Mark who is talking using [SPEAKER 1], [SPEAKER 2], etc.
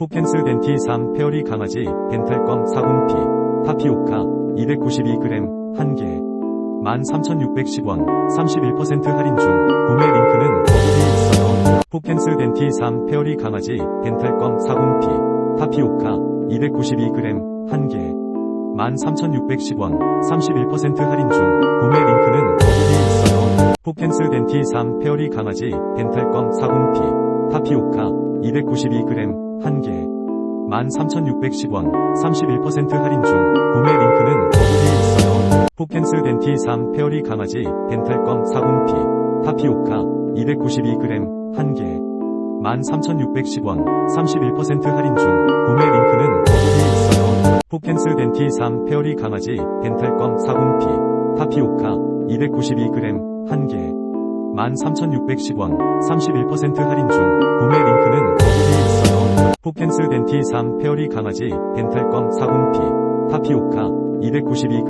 [SPEAKER 1] 포켄스 덴티 3 페어리 강아지 덴탈검 40P 타피오카 292g 1개. 13,610원 31% 할인 중 구매 링크는 어디에 있어요. 포켄스 덴티 3 페어리 강아지 덴탈검 40P 타피오카 292g 1개. 13,610원 31% 할인 중 구매 링크는 어디에 있어요. 포켄스 덴티 3 페어리 강아지 덴탈검 40P 타피오카 292g 1개. 13,610원 31% 할인 중 구매 링크는 어디에 있어요? 포켄스 덴티 3 페어리 강아지 덴탈검 40P 타피오카 292g 1개. 13,610원 31% 할인 중 구매 링크는 어디에 있어요? 포켄스 덴티 3 페어리 강아지 덴탈검 40P 타피오카 292g 1개. 13,610원 31% 할인 중 포켄스 덴티 3 페어리 강아지 덴탈검 40P 타피오카 292g